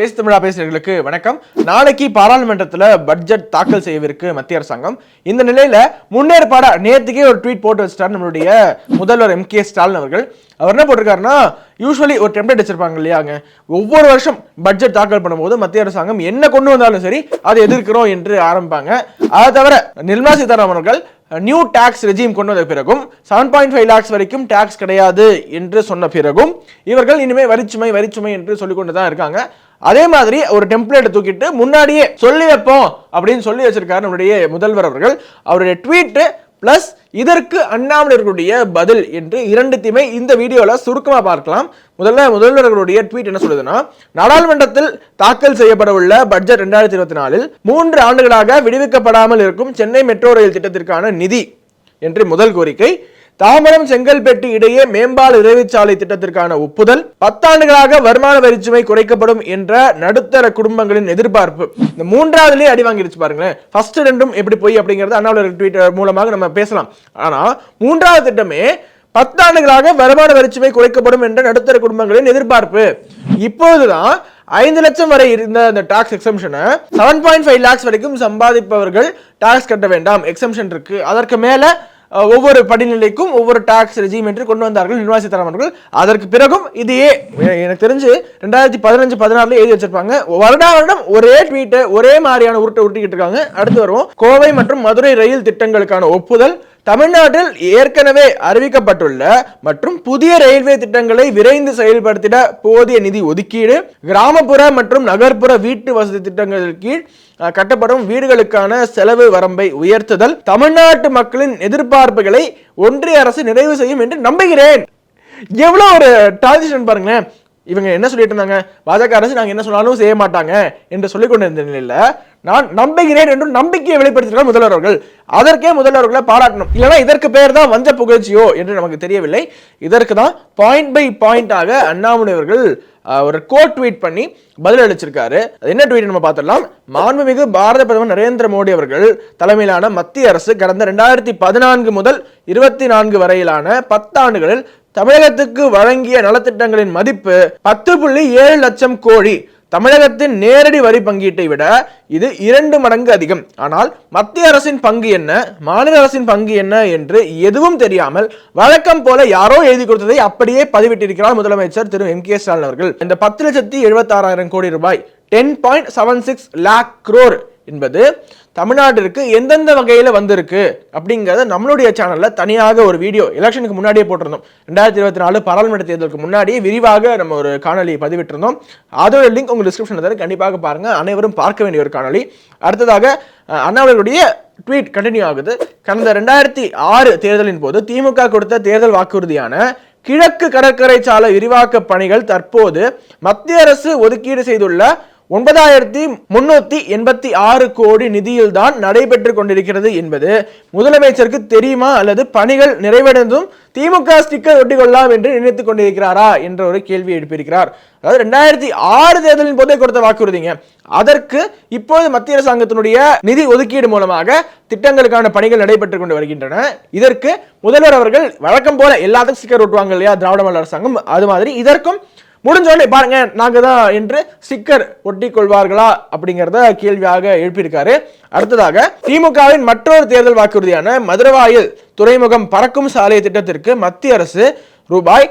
பேசு தமிழா பேசுகிறவர்களுக்கு வணக்கம். நாளைக்கு பாராளுமன்றத்தில் பட்ஜெட் தாக்கல் செய்யவிருக்கு மத்திய அரசாங்கம். இந்த நிலையில் முன்னேற்பாடாக நேற்றுக்கே ஒரு ட்வீட் போட்டு வச்சிட்டார் நம்மளுடைய முதல்வர் எம் கே ஸ்டாலின் அவர்கள். அவர் என்ன போட்டிருக்காருன்னா யூஸ்வலி ஒரு டெம்ப்ளேட் வச்சிருப்பாங்க இல்லையாங்க. ஒவ்வொரு வருஷம் பட்ஜெட் தாக்கல் பண்ணும்போது மத்திய அரசாங்கம் என்ன கொண்டு வந்தாலும் சரி அதை எதிர்க்கிறோம் என்று ஆரம்பிப்பாங்க. அதை தவிர நிர்மலா சீதாராமன் அவர்கள் நியூ டேக்ஸ் ரெஜிம் கொண்டு வந்த பிறகும் செவன் பாயிண்ட் ஃபைவ் லேக்ஸ் வரைக்கும் டேக்ஸ் கிடையாது என்று சொன்ன பிறகும் இவர்கள் இனிமேல் வரிச்சுமை வரிச்சுமை என்று சொல்லிக்கொண்டு தான் இருக்காங்க. அதே மாதிரி ஒரு டெம்ப்ளேட்டை தூக்கிட்டு முன்னாடியே சொல்லி வைப்போம் அப்படின்னு சொல்லி வச்சிருக்காரு நம்முடைய முதல்வர் அவர்கள். அவருடைய ட்வீட்டு பிளஸ் இதற்கு அண்ணாமலையர்களுடைய பதில் என்று இரண்டுத்தையுமே இந்த வீடியோவில் சுருக்கமாக பார்க்கலாம். முதல்ல முதல்வர்களுடைய ட்வீட் என்ன சொல்லுதுன்னா நாடாளுமன்றத்தில் தாக்கல் செய்யப்பட உள்ள பட்ஜெட் ரெண்டாயிரத்தி இருபத்தி நாலில் மூன்று ஆண்டுகளாக விடுவிக்கப்படாமல் இருக்கும் சென்னை மெட்ரோ ரயில் திட்டத்திற்கான நிதி என்று முதல் கோரிக்கை. தாம்பரம் செங்கல்பட்டு இடையே மேம்பால விரைவுச்சாலை திட்டத்திற்கான ஒப்புதல் பத்தாண்டுகளாக வருமான வரிச்சுமை குறைக்கப்படும் என்ற நடுத்தர குடும்பங்களின் எதிர்பார்ப்பு. இந்த மூன்றாவதுலேயே அடி வாங்கிடுச்சு பாருங்களேன். ஃபர்ஸ்ட் ரெண்டும் எப்படி போய் அப்படிங்கிறது அண்ணாமலை ட்விட்டர் மூலமாக நம்ம பேசலாம். ஆனால் மூன்றாவது திட்டமே பத்தாண்டுகளாக வருமான வரிச்சுமை குறைக்கப்படும் என்ற நடுத்தர குடும்பங்களின் எதிர்பார்ப்பு. இப்போதுதான் ஐந்து லட்சம் வரை இருந்த அந்த டாக்ஸ் எக்ஸம்ஷனை செவன் பாயிண்ட் ஃபைவ் லேக்ஸ் வரைக்கும் சம்பாதிப்பவர்கள் டாக்ஸ் கட்ட வேண்டாம். எக்ஸம்ஷன் இருக்கு. அதற்கு மேலே ஒவ்வொரு படிநிலைக்கும் ஒவ்வொரு டாக்ஸ் ரெஜிம் என்று கொண்டு வந்தார்கள் நிர்வாக சீதாராமன் அவர்கள். அதற்கு பிறகும் இதையே எனக்கு தெரிஞ்சு ரெண்டாயிரத்தி பதினஞ்சு பதினாறுல எழுதி வச்சிருப்பாங்க. வருடா வருடம் ஒரே ட்வீட்டை ஒரே மாதிரியான உருட்டை உருட்டிக்கிட்டு இருக்காங்க. அடுத்து வருவோம். கோவை மற்றும் மதுரை ரயில் திட்டங்களுக்கான ஒப்புதல். தமிழ்நாட்டில் ஏற்கனவே அறிவிக்கப்பட்டுள்ள மற்றும் புதிய ரயில்வே திட்டங்களை விரைந்து செயல்படுத்திட போதிய நிதி ஒதுக்கீடு கிராமப்புற மற்றும் நகர்ப்புற வீட்டு வசதி திட்டங்கள் கீழ் கட்டப்படும் வீடுகளுக்கான செலவு வரம்பை உயர்த்துதல் தமிழ்நாட்டு மக்களின் எதிர்பார்ப்புகளை ஒன்றிய அரசு நிறைவு செய்யும் என்று நம்புகிறேன். எவ்வளோ ஒரு டிரான்சிஷன் பாருங்களேன். இவங்க என்ன சொல்லிட்டு இருந்தாங்க? பாஜக அரசு நாங்கள் என்ன சொன்னாலும் செய்ய மாட்டாங்க என்று சொல்லிக் கொண்டிருந்த நிலையில் நான் நம்புகிறேன் என்று நம்பிக்கையை வெளிப்படுத்தினார் முதல்வர் அவர்கள். அதற்கே முதல்வர் அவர்களை பாராட்டணும். இல்லைனா இதற்கு பெயர் தான் வஞ்ச புகழ்ச்சியோ என்று நமக்கு தெரியவில்லை. இதற்கு தான் பாயிண்ட் பை பாயிண்டாக அண்ணாமலை அவர்கள் ஒரு கோட் ட்வீட் பண்ணி பதில் அளிச்சிருக்காரு. அது என்ன ட்வீட் நம்ம பார்த்துடலாம்? மாண்புமிகு பாரத பிரதமர் நரேந்திர மோடி அவர்கள் தலைமையிலான மத்திய அரசு கடந்த ரெண்டாயிரத்தி பதினான்கு முதல் இருபத்தி நான்கு வரையிலான பத்தாண்டுகளில் தமிழகத்துக்கு வழங்கிய நலத்திட்டங்களின் மதிப்பு பத்து புள்ளி ஏழு லட்சம் கோடி. தமிழகத்தின் நேரடி வரி பங்கீட்டை விட இது இரண்டு மடங்கு அதிகம். ஆனால் மத்திய அரசின் பங்கு என்ன? மாநில அரசின் பங்கு என்ன என்று எதுவும் தெரியாமல் வழக்கம் போல யாரோ எழுதி கொடுத்ததை அப்படியே பதிவிட்டிருக்கிறார் முதலமைச்சர் திரு. எம். கே. ஸ்டாலின் அவர்கள். இந்த பத்து லட்சத்தி எழுபத்தாறாயிரம் கோடி ரூபாய் ten point seven six lakh crore என்பது தமிழ்நாட்டிற்கு எந்தெந்த வகையில் வந்திருக்கு அப்படிங்கிறத நம்மளுடைய சேனலில் தனியாக ஒரு வீடியோ எலெக்ஷனுக்கு முன்னாடியே போட்டிருந்தோம். ரெண்டாயிரத்தி இருபத்தி நாலு பாராளுமன்ற தேர்தலுக்கு முன்னாடியே விரிவாக நம்ம ஒரு காணொலியை பதிவிட்டிருந்தோம். அதோட லிங்க் உங்கள் டிஸ்கிரிப்ஷனில் தர கண்டிப்பாக பாருங்கள் அனைவரும் பார்க்க வேண்டிய ஒரு காணொலி அடுத்ததாக அண்ணாவர்களுடைய ட்வீட் கண்டினியூ ஆகுது. கடந்த ரெண்டாயிரத்தி ஆறு தேர்தலின் போது திமுக கொடுத்த தேர்தல் வாக்குறுதியான கிழக்கு கடற்கரை சாலை விரிவாக்க பணிகள் தற்போது மத்திய அரசு ஒதுக்கீடு செய்துள்ள ஒன்பதாயிரத்தி முன்னூத்தி எண்பத்தி ஆறு கோடி நிதியில் தான் நடைபெற்று கொண்டிருக்கிறது என்பது முதலமைச்சருக்கு தெரியுமா? அல்லது பணிகள் நிறைவடைந்தும் திமுக ஸ்டிக்கர் ஒட்டிக்கொள்ளலாம் என்று நினைத்துக் கொண்டிருக்கிறாரா? என்ற ஒரு கேள்வி எழுப்பியிருக்கிறார். அதாவது ரெண்டாயிரத்தி ஆறு தேர்தலின் போதே கொடுத்த வாக்குறுதிங்க. அதற்கு இப்போது மத்திய அரசாங்கத்தினுடைய நிதி ஒதுக்கீடு மூலமாக திட்டங்களுக்கான பணிகள் நடைபெற்றுக் கொண்டு வருகின்றன. இதற்கு முதல்வர் அவர்கள் வழக்கம் போல எல்லாத்துக்கும் ஸ்டிக்கர் ஒட்டுவாங்க இல்லையா? திராவிட மாடல் அரசாங்கம். அது மாதிரி இதற்கும் முடிஞ்சோடனே பாருங்க நாங்கள் தான் என்று ஸ்டிக்கர் ஒட்டி கொள்வார்களா அப்படிங்கிறத கேள்வியாக எழுப்பியிருக்காரு. அடுத்ததாக திமுகவின் மற்றொரு தேர்தல் வாக்குறுதியான மதுரவாயில் துறைமுகம் பறக்கும் சாலை திட்டத்திற்கு மத்திய அரசு ரூபாய்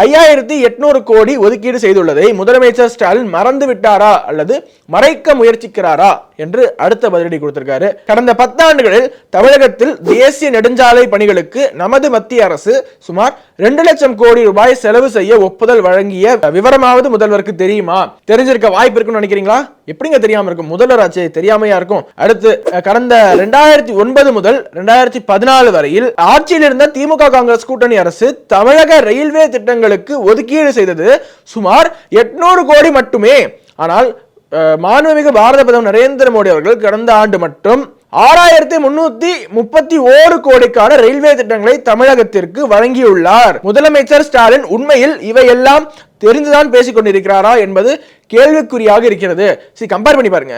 ஐயாயிரத்தி எட்நூறு கோடி ஒதுக்கீடு செய்துள்ளதை முதலமைச்சர் ஸ்டாலின் மறந்து விட்டாரா அல்லது மறைக்க முயற்சிக்கிறாரா என்று அடுத்த பதிலடி கொடுத்திருக்காரு. கடந்த பத்தாண்டுகளில் தமிழகத்தில் தேசிய நெடுஞ்சாலை பணிகளுக்கு நமது மத்திய அரசு சுமார் ரெண்டு லட்சம் கோடி ரூபாய் செலவு செய்ய ஒப்புதல் வழங்கிய விவரமாவது முதல்வருக்கு தெரியுமா? தெரிஞ்சிருக்க வாய்ப்பு இருக்குன்னு நினைக்கிறீங்களா? எப்படிங்க தெரியாம இருக்கும்? முதல்வர் ஆச்சு தெரியாமையா இருக்கும்? அடுத்து கடந்த ரெண்டாயிரத்தி ஒன்பது முதல் ரெண்டாயிரத்தி பதினாலு வரையில் ஆட்சியில் இருந்த திமுக காங்கிரஸ் கூட்டணி அரசு தமிழக ரயில்வே திட்டங்களுக்கு ஒதுக்கீடு செய்தது சுமார் எட்நூறு கோடி மட்டுமே. ஆனால் அஹ், மாண்புமிகு பாரத பிரதமர் நரேந்திர மோடி அவர்கள் கடந்த ஆண்டு மட்டும் ஆறாயிரத்தி முன்னூத்தி முப்பத்தி ஓரு கோடிக்கான ரயில்வே திட்டங்களை தமிழகத்திற்கு வழங்கியுள்ளார். முதலமைச்சர் ஸ்டாலின் உண்மையில் இவையெல்லாம் தெரிந்துதான் பேசிக்கொண்டிருக்கிறாரா என்பது கேள்விக்குறியாக இருக்கிறது. சரி கம்பேர் பண்ணி பாருங்க.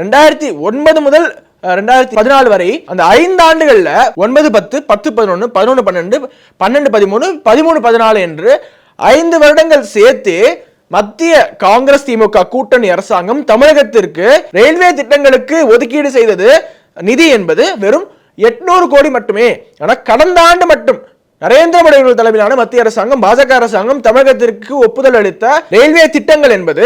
ரெண்டாயிரத்தி ஒன்பது முதல் ரெண்டாயிரத்தி பதினாலு வரை அந்த ஐந்து ஆண்டுகளில் ஒன்பது பத்து பத்து பதினொன்று பதினொன்று பன்னெண்டு பன்னெண்டு பதிமூணு பதிமூணு பதினாலு என்று ஐந்து வருடங்கள் சேர்த்து மத்திய காங்கிரஸ் திமுக கூட்டணி அரசாங்கம் தமிழகத்திற்கு ரயில்வே திட்டங்களுக்கு ஒதுக்கீடு செய்தது நிதி என்பது வெறும் எட்நூறு கோடி மட்டுமே. ஆனால் கடந்த ஆண்டு மட்டும் நரேந்திர மோடி அவர்கள் தலைமையிலான மத்திய அரசாங்கம் பாஜக அரசாங்கம் தமிழகத்திற்கு ஒப்புதல் அளித்த ரயில்வே திட்டங்கள் என்பது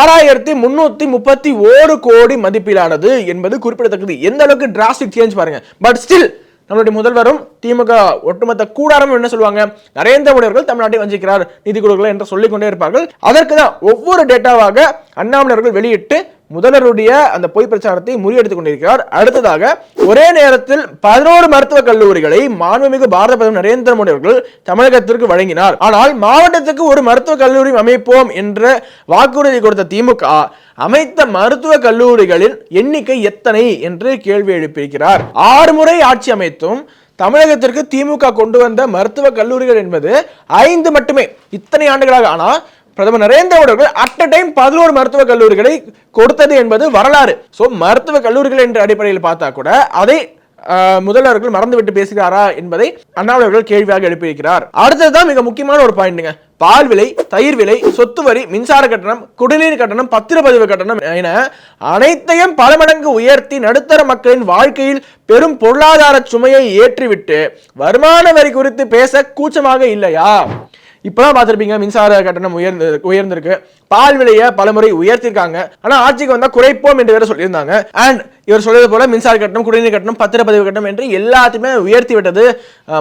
ஆறாயிரத்தி முன்னூத்தி முப்பத்தி ஓரு கோடி மதிப்பிலானது என்பது குறிப்பிடத்தக்கது. எந்த அளவுக்கு டிராஸ்டிக் சேஞ்ச் பாருங்க. பட் ஸ்டில் நம்மளுடைய முதல்வரும் திமுக ஒட்டுமொத்த கூடாரமும் என்ன சொல்லுவாங்க? நரேந்திர மோடி அவர்கள் தமிழ்நாட்டை வஞ்சிக்கிறார் நிதி கொடுக்கல என்று சொல்லிக்கொண்டே இருப்பார்கள். அதற்கு தான் ஒவ்வொரு டேட்டாவாக அண்ணாமலை அவர்கள் வெளியிட்டு முதல்வருடைய அந்த பொய் பிரச்சாரத்தை முறியடித்துக் கொண்டிருக்கிறார். அடுத்ததாக ஒரே நேரத்தில் பதினோரு மருத்துவக் கல்லூரிகளை மாண்புமிகு பாரத பிரதமர் நரேந்திர மோடி அவர்கள் தமிழகத்திற்கு வழங்கினார். ஆனால் மாவட்டத்துக்கு ஒரு மருத்துவக் கல்லூரி அமைப்போம் என்ற வாக்குறுதி கொடுத்த திமுக அமைத்த மருத்துவ கல்லூரிகளின் எண்ணிக்கை எத்தனை என்று கேள்வி எழுப்பியிருக்கிறார். ஆறு முறை ஆட்சி அமைத்தும் தமிழகத்திற்கு திமுக கொண்டு வந்த மருத்துவ கல்லூரிகள் என்பது ஐந்து மட்டுமே. இத்தனை ஆண்டுகளாக ஆனால் பிரதமர் நரேந்திர மோடி அவர்கள் அட் அ டைம் பதினோரு மருத்துவக் கல்லூரிகளை கொடுத்தது என்பது வரலாறு. ஸோ மருத்துவக் கல்லூரிகள் என்ற அடிப்படையில் பார்த்தா கூட அதை முதல்வர்கள் மறந்துவிட்டு பேசுகிறாரா என்பதை அண்ணாமலை அவர்கள் கேள்வியாக எழுப்பியிருக்கிறார். அடுத்ததுதான் மிக முக்கியமான ஒரு பாயிண்ட்டுங்க பால் விலை தயிர் விலை சொத்து வரி மின்சார கட்டணம் குடிநீர் கட்டணம் பத்திரப்பதிவு கட்டணம் என அனைத்தையும் பல மடங்கு உயர்த்தி நடுத்தர மக்களின் வாழ்க்கையில் பெரும் பொருளாதார சுமையை ஏற்றிவிட்டு வருமான வரி குறித்து பேச கூச்சமாக இல்லையா? இப்போதான் பார்த்துருப்பீங்க மின்சார கட்டணம் உயர்ந்து உயர்ந்திருக்கு. பால் விலையை பலமுறை உயர்த்திருக்காங்க ஆனா ஆட்சிக்கு வந்தா குறைப்போம் என்று வேற சொல்லியிருந்தாங்க. அண்ட் இவர் சொல்றது போல மின்சார கட்டணம் குடிநீர் கட்டணம் பத்திரப்பதிவு கட்டணம் என்று எல்லாத்தையுமே உயர்த்தி விட்டது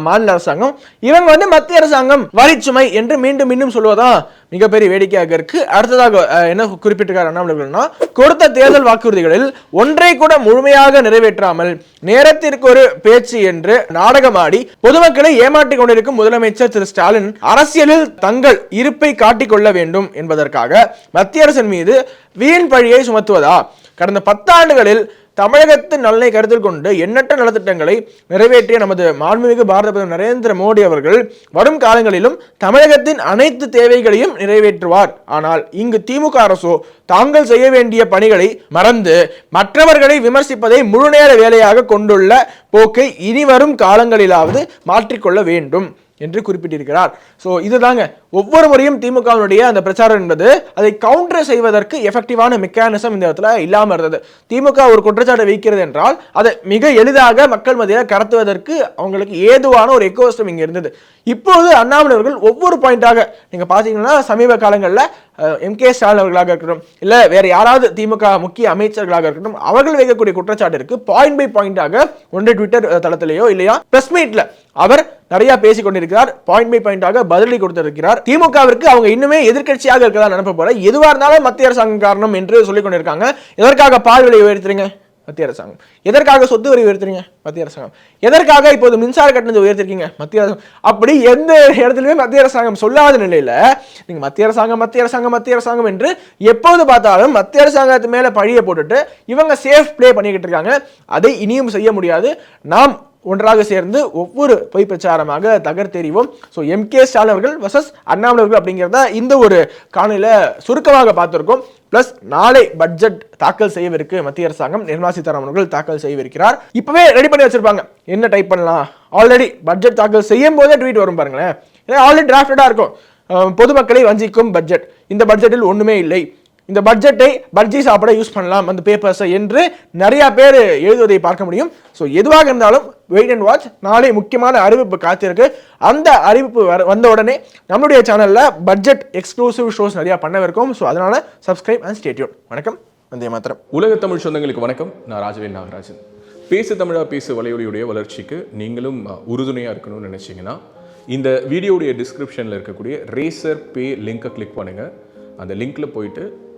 மாநில அரசாங்கம். இவங்க வந்து மத்திய அரசாங்கம் வரிச்சுமை என்று மீண்டும் மீண்டும் சொல்வதா மிகப்பெரிய வேடிக்கையாக இருக்கு. அடுத்ததாக என்ன குறிப்பிட்டிருக்காரு கொடுத்த தேர்தல் வாக்குறுதிகளில் ஒன்றை கூட முழுமையாக நிறைவேற்றாமல் நேரத்திற்கு ஒரு பேச்சு என்று நாடகமாடி பொதுமக்களை ஏமாற்றிக் கொண்டிருக்கும் முதலமைச்சர் திரு ஸ்டாலின் அரசியலில் தங்கள் இருப்பை காட்டிக் கொள்ள வேண்டும் என்பதற்காக மத்திய அரசின் மீது வீண் பழியை சுமத்துவதா? கடந்த பத்தாண்டுகளில் தமிழகத்தின் நலனை கருத்தில் கொண்டு எண்ணற்ற நலத்திட்டங்களை நிறைவேற்றிய நமது மாண்புமிகு பாரத பிரதமர் நரேந்திர மோடி அவர்கள் வரும் காலங்களிலும் தமிழகத்தின் அனைத்து தேவைகளையும் நிறைவேற்றுவார். ஆனால் இங்கு திமுக அரசோ தாங்கள் செய்ய வேண்டிய பணிகளை மறந்து மற்றவர்களை விமர்சிப்பதை முழுநேர வேலையாக கொண்டுள்ள போக்கை இனி வரும் காலங்களிலாவது மாற்றிக்கொள்ள வேண்டும். என்று குறிப்பிட்டிருக்கிறார். ஸோ இதுதாங்க. ஒவ்வொரு முறையும் திமுகவினுடைய அந்த பிரச்சாரம் என்பது அதை கவுண்டர் செய்வதற்கு எஃபெக்டிவான மெக்கானிசம் இந்த இடத்துல இல்லாமல் இருந்தது. திமுக ஒரு குற்றச்சாட்டை வைக்கிறது என்றால் அதை மிக எளிதாக மக்கள் மத்தியில் கடத்துவதற்கு அவங்களுக்கு ஏதுவான ஒரு எக்கோசிஸ்டம் இங்கே இருந்தது. இப்போது அண்ணாமலை அவர்கள் ஒவ்வொரு பாயிண்டாக நீங்கள் பார்த்தீங்கன்னா சமீப காலங்களில் எம்கே ஸ்டாலின் அவர்களாக இருக்கட்டும் இல்லை வேறு யாராவது திமுக முக்கிய அமைச்சர்களாக இருக்கட்டும் அவர்கள் வைக்கக்கூடிய குற்றச்சாட்டிற்கு பாயிண்ட் பை பாயிண்டாக ஒன்று ட்விட்டர் தளத்திலேயோ இல்லையா பிரஸ் மீட்ல அவர் நிறைய பேசிக் கொண்டிருக்கிறார். பாயிண்ட் பை பாயிண்டாக பதிலடி கொடுத்திருக்கிறார். திமுகவிற்கு அவங்க இன்னுமே எதிர்கட்சியாக இருக்கிறதா நினைப்ப போல எதுவாக இருந்தாலும் மத்திய அரசாங்கம் காரணம் என்று சொல்லிக் கொண்டிருக்காங்க. எதற்காக பால் விலை உயர்த்துறீங்க. மத்திய அரசாங்கம். எதற்காக சொத்து வரி உயர்த்துறீங்க? மத்திய அரசாங்கம். எதற்காக இப்போது மின்சார கட்டணத்தை உயர்த்திருக்கீங்க? மத்திய அரசாங்கம் அப்படி எந்த இடத்துலையுமே மத்திய அரசாங்கம் சொல்லாத நிலையில நீங்க மத்திய அரசாங்கம் மத்திய அரசாங்கம் மத்திய அரசாங்கம் என்று எப்போது பார்த்தாலும் மத்திய அரசாங்கத்து மேல பழிய போட்டுட்டு இவங்க சேஃப் ப்ளே பண்ணிக்கிட்டு இருக்காங்க. அதை இனியும் செய்ய முடியாது. நாம் ஒன்றாக சேர்ந்து ஒவ்வொரு பொய் பிரச்சாரமாக தகர்த்தெறிவோம். ஸோ எம் கே ஸ்டாலின் அவர்கள் வர்சஸ் அண்ணாமலை அவர்கள் அப்படிங்கிறத இந்த ஒரு காணொலியில் சுருக்கமாக பார்த்துருக்கோம். பிளஸ் நாளை பட்ஜெட் தாக்கல் செய்யவிருக்கு மத்திய அரசாங்கம். நிர்மலா சீதாராமன் அவர்கள் தாக்கல் செய்யவிருக்கிறார். இப்பவே ரெடி பண்ணி வச்சிருப்பாங்க. என்ன டைப் பண்ணலாம்? ஆல்ரெடி பட்ஜெட் தாக்கல் செய்யும் போதே ட்வீட் வரும் பாருங்களேன். ஆல்ரெடி டிராஃப்டடா இருக்கும். பொதுமக்களை வஞ்சிக்கும் பட்ஜெட் இந்த பட்ஜெட்டில் ஒன்றுமே இல்லை. இந்த பட்ஜெட்டை பட்ஜி சாப்பிட யூஸ் பண்ணலாம் அந்த பேப்பர்ஸை என்று நிறைய பேர் எழுதுவதை பார்க்க முடியும். ஸோ எதுவாக இருந்தாலும் வெயிட் அண்ட் வாட்ச் நாளை முக்கியமான அறிவிப்பு காத்திருக்கு. அந்த அறிவிப்பு வர வந்த உடனே நம்மளுடைய சேனலில் பட்ஜெட் எக்ஸ்க்ளூசிவ் ஷோஸ் நிறையா பண்ணவிருக்கும். ஸோ அதனால் சப்ஸ்கிரைப் அண்ட் ஸ்டேட்யூட் வணக்கம். வந்தே மாத்திரம். உலக தமிழ் சொந்தங்களுக்கு வணக்கம். நான் ராஜவேல் நாகராஜன். பேசு தமிழா பேசு வலையொலியுடைய வளர்ச்சிக்கு நீங்களும் உறுதுணையாக இருக்கணும்னு நினச்சிங்கன்னா இந்த வீடியோடைய டிஸ்கிரிப்ஷனில் இருக்கக்கூடிய ரேசர் பே லிங்கை கிளிக் பண்ணுங்கள் அந்த லிங்க்கில் போயிட்டு